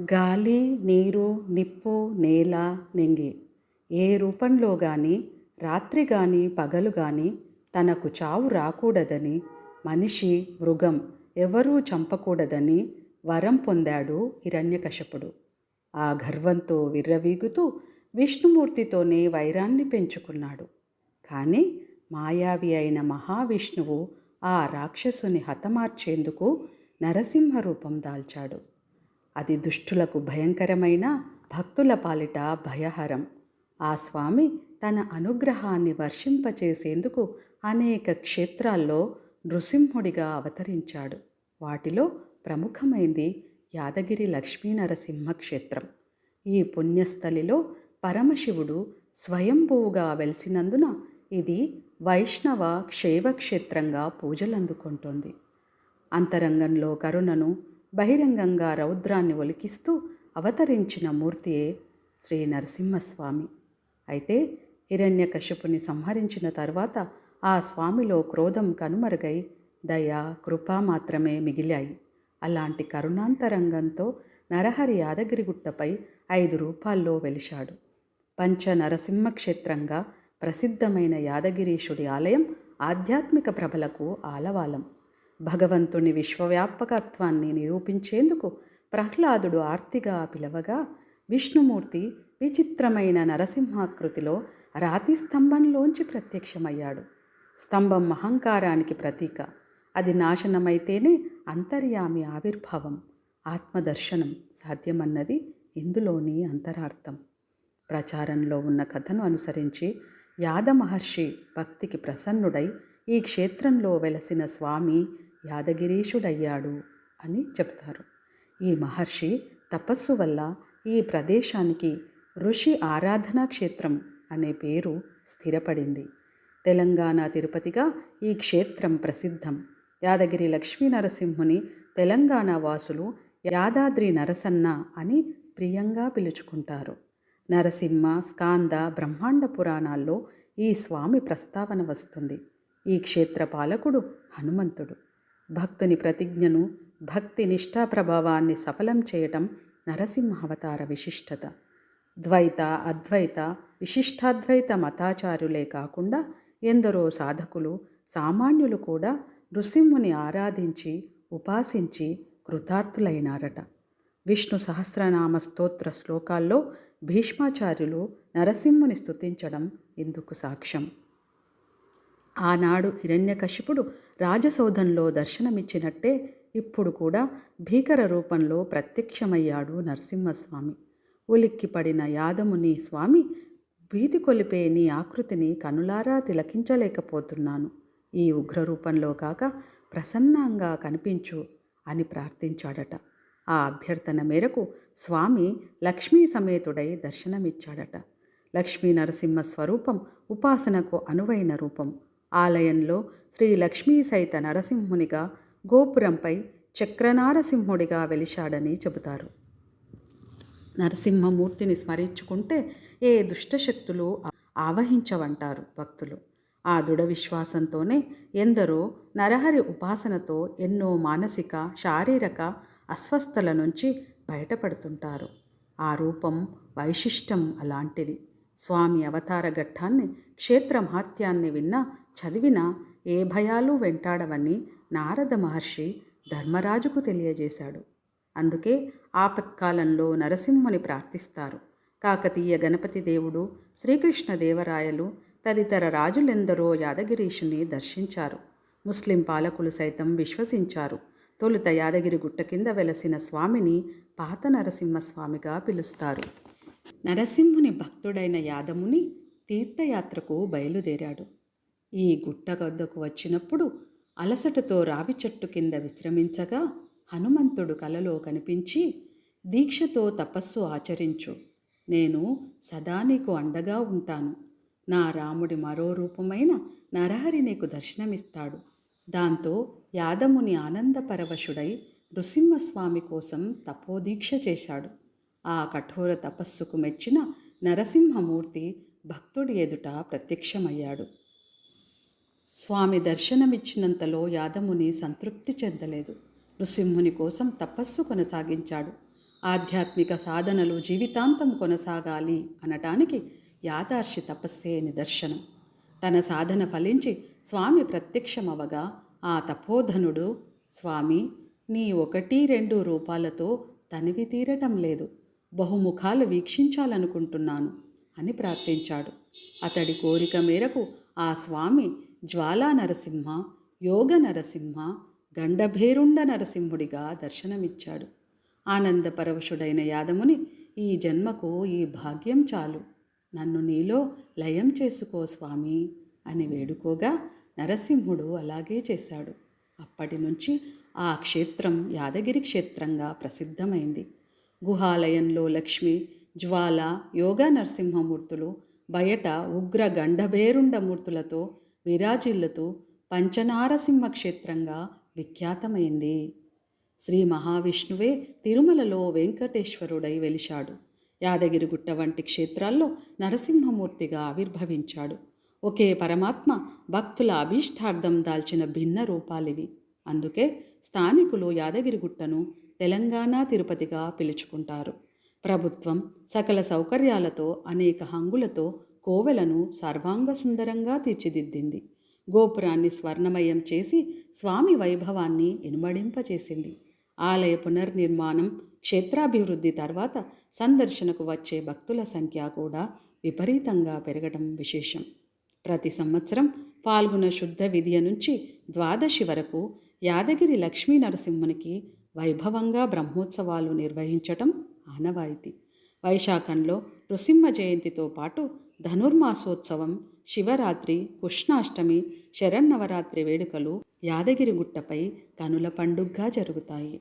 గాలి నీరు నిప్పు నేల నింగి. ఏ రూపంలో గాని రాత్రి గాని పగలు గాని తనకు చావు రాకూడదని మనిషి మృగం ఎవరూ చంపకూడదని వరం పొందాడు హిరణ్యకశపుడు. ఆ గర్వంతో విర్రవీగుతూ విష్ణుమూర్తితోనే వైరాన్ని పెంచుకున్నాడు. కానీ మాయావి అయిన మహావిష్ణువు ఆ రాక్షసుని హతమార్చేందుకు నరసింహ రూపం దాల్చాడు. అది దుష్టులకు భయంకరమైన భక్తుల పాలిట భయహరం. ఆ స్వామి తన అనుగ్రహాన్ని వర్షింపచేసేందుకు అనేక క్షేత్రాల్లో నృసింహుడిగా అవతరించాడు. వాటిలో ప్రముఖమైంది యాదగిరి లక్ష్మీనరసింహ క్షేత్రం. ఈ పుణ్యస్థలిలో పరమశివుడు స్వయంభూగా వెలిసినందున ఇది వైష్ణవ క్షేత్రంగా పూజలందుకుంటోంది. అంతరంగంలో కరుణను బహిరంగంగా రౌద్రాన్ని ఒలికిస్తూ అవతరించిన మూర్తియే శ్రీ నరసింహస్వామి. అయితే హిరణ్యకశ్యపుని సంహరించిన తర్వాత ఆ స్వామిలో క్రోధం కనుమరుగై దయ కృప మాత్రమే మిగిలాయి. అలాంటి కరుణాంతరంగంతో నరహరి యాదగిరిగుట్టపై ఐదు రూపాల్లో వెలిశాడు. పంచ నరసింహ క్షేత్రంగా ప్రసిద్ధమైన యాదగిరీశుడి ఆలయం ఆధ్యాత్మిక ప్రభలకు ఆలవాలం. భగవంతుని విశ్వవ్యాపకత్వాన్ని నిరూపించేందుకు ప్రహ్లాదుడు ఆర్తిగా పిలవగా విష్ణుమూర్తి విచిత్రమైన నరసింహాకృతిలో రాతి స్తంభంలోంచి ప్రత్యక్షమయ్యాడు. స్తంభం అహంకారానికి ప్రతీక. అది నాశనమైతేనే అంతర్యామి ఆవిర్భావం. ఆత్మదర్శనం సాధ్యమన్నది ఇందులోని అంతరార్థం. ప్రచారంలో ఉన్న కథను అనుసరించి యాదమహర్షి భక్తికి ప్రసన్నుడై ఈ క్షేత్రంలో వెలసిన స్వామి యాదగిరీషుడయ్యాడు అని చెప్తారు. ఈ మహర్షి తపస్సు వల్ల ఈ ప్రదేశానికి ఋషి ఆరాధనా క్షేత్రం అనే పేరు స్థిరపడింది. తెలంగాణ తిరుపతిగా ఈ క్షేత్రం ప్రసిద్ధం. యాదగిరి లక్ష్మీ నరసింహుని తెలంగాణ వాసులు యాదాద్రి నరసన్న అని ప్రియంగా పిలుచుకుంటారు. నరసింహ స్కాంద బ్రహ్మాండ పురాణాల్లో ఈ స్వామి ప్రస్తావన వస్తుంది. ఈ క్షేత్ర పాలకుడు హనుమంతుడు. భక్తుని ప్రతిజ్ఞను భక్తి నిష్ఠా ప్రభావాన్ని సఫలం చేయటం నరసింహావతార విశిష్టత. ద్వైత అద్వైత విశిష్టాద్వైత మతాచారులే కాకుండా ఎందరో సాధకులు సామాన్యులు కూడా నృసింహుని ఆరాధించి ఉపాసించి కృతార్థులైనారట. విష్ణు సహస్రనామ స్తోత్ర శ్లోకాల్లో భీష్మాచార్యులు నరసింహుని స్తుతించడం ఇందుకు సాక్ష్యం. ఆనాడు హిరణ్యకశిపుడు రాజసౌధంలో దర్శనమిచ్చినట్టే ఇప్పుడు కూడా భీకర రూపంలో ప్రత్యక్షమయ్యాడు నరసింహస్వామి. ఉలిక్కిపడిన యాదముని స్వామి భీతి కొలిపే నీ ఆకృతిని కనులారా తిలకించలేకపోతున్నాను. ఈ ఉగ్రరూపంలో కాక ప్రసన్నంగా కనిపించు అని ప్రార్థించాడట. ఆ అభ్యర్థన మేరకు స్వామి లక్ష్మీ సమేతుడై దర్శనమిచ్చాడట. లక్ష్మీ నరసింహ స్వరూపం ఉపాసనకు అనువైన రూపం. ఆలయంలో శ్రీ లక్ష్మీ సైత నరసింహునిగా గోపురంపై చక్రనారసింహుడిగా వెలిశాడని చెబుతారు. నరసింహమూర్తిని స్మరించుకుంటే ఏ దుష్టశక్తులు ఆవహించవంటారు భక్తులు. ఆ దృఢ విశ్వాసంతోనే ఎందరో నరహరి ఉపాసనతో ఎన్నో మానసిక శారీరక అస్వస్థల నుంచి బయటపడుతుంటారు. ఆ రూపం వైశిష్టం అలాంటిది. స్వామి అవతార ఘట్టాన్ని క్షేత్ర మహత్యాన్ని విన్నా చదివినా ఏ భయాలు వెంటాడవని నారద మహర్షి ధర్మరాజుకు తెలియజేశాడు. అందుకే ఆపత్కాలంలో నరసింహుని ప్రార్థిస్తారు. కాకతీయ గణపతి దేవుడు శ్రీకృష్ణదేవరాయలు తదితర రాజులెందరో యాదగిరీషుని దర్శించారు. ముస్లిం పాలకులు సైతం విశ్వసించారు. తొలుత యాదగిరి గుట్ట కింద వెలసిన స్వామిని పాత నరసింహస్వామిగా పిలుస్తారు. నరసింహుని భక్తుడైన యాదముని తీర్థయాత్రకు బయలుదేరాడు. ఈ గుట్ట వద్దకు వచ్చినప్పుడు అలసటతో రావి చెట్టు కింద విశ్రమించగా హనుమంతుడు కలలో కనిపించి దీక్షతో తపస్సు ఆచరించు. నేను సదా నీకు అండగా ఉంటాను. నా రాముడి మరో రూపమైన నరహరి నీకు దర్శనమిస్తాడు. దాంతో యాదముని ఆనందపరవశుడై నృసింహస్వామి కోసం తపోదీక్ష చేశాడు. ఆ కఠోర తపస్సుకు మెచ్చిన నరసింహమూర్తి భక్తుడి ఎదుట ప్రత్యక్షమయ్యాడు. స్వామి దర్శనమిచ్చినంతలో యాదముని సంతృప్తి చెందలేదు. నృసింహుని కోసం తపస్సు కొనసాగించాడు. ఆధ్యాత్మిక సాధనలు జీవితాంతం కొనసాగాలి అనటానికి యాదార్షి తపస్సే నిదర్శనం. తన సాధన ఫలించి స్వామి ప్రత్యక్షమవగా ఆ తపోధనుడు స్వామి నీ ఒకటి రెండు రూపాలతో తనివి తీరటం లేదు. బహుముఖాలు వీక్షించాలనుకుంటున్నాను అని ప్రార్థించాడు. అతడి కోరిక మేరకు ఆ స్వామి జ్వాలా నరసింహ యోగ నరసింహ గండభేరుండ నరసింహుడిగా దర్శనమిచ్చాడు. ఆనందపరవశుడైన యాదముని ఈ జన్మకు ఈ భాగ్యం చాలు. నన్ను నీలో లయం చేసుకో స్వామి అని వేడుకోగా నరసింహుడు అలాగే చేశాడు. అప్పటి నుంచి ఆ క్షేత్రం యాదగిరి క్షేత్రంగా ప్రసిద్ధమైంది. గుహాలయంలో లక్ష్మి జ్వాల యోగా నరసింహమూర్తులు బయట ఉగ్ర గండభేరుండమూర్తులతో విరాజిల్లుతూ పంచనారసింహ క్షేత్రంగా విఖ్యాతమైంది. శ్రీ మహావిష్ణువే తిరుమలలో వెంకటేశ్వరుడై వెలిశాడు. యాదగిరిగుట్ట వంటి క్షేత్రాల్లో నరసింహమూర్తిగా ఆవిర్భవించాడు. ఒకే పరమాత్మ భక్తుల అభీష్టార్థం దాల్చిన భిన్న రూపాలివి. అందుకే స్థానికులు యాదగిరిగుట్టను తెలంగాణ తిరుపతిగా పిలుచుకుంటారు. ప్రభుత్వం సకల సౌకర్యాలతో అనేక హంగులతో కోవెలను సర్వాంగ సుందరంగా తీర్చిదిద్దింది. గోపురాన్ని స్వర్ణమయం చేసి స్వామి వైభవాన్ని ఇనుమడింపచేసింది ఆలయ పునర్నిర్మాణం క్షేత్రాభివృద్ధి తర్వాత సందర్శనకు వచ్చే భక్తుల సంఖ్య కూడా విపరీతంగా పెరగడం విశేషం. ప్రతి సంవత్సరం పాల్గొన శుద్ధ విద్య నుంచి ద్వాదశి వరకు యాదగిరి లక్ష్మీ నరసింహునికి వైభవంగా బ్రహ్మోత్సవాలు నిర్వహించటం ఆనవాయితీ. వైశాఖంలో నృసింహ జయంతితో పాటు ధనుర్మాసోత్సవం శివరాత్రి కృష్ణాష్టమి శరన్నవరాత్రి వేడుకలు యాదగిరిగుట్టపై కనుల పండుగగా జరుగుతాయి.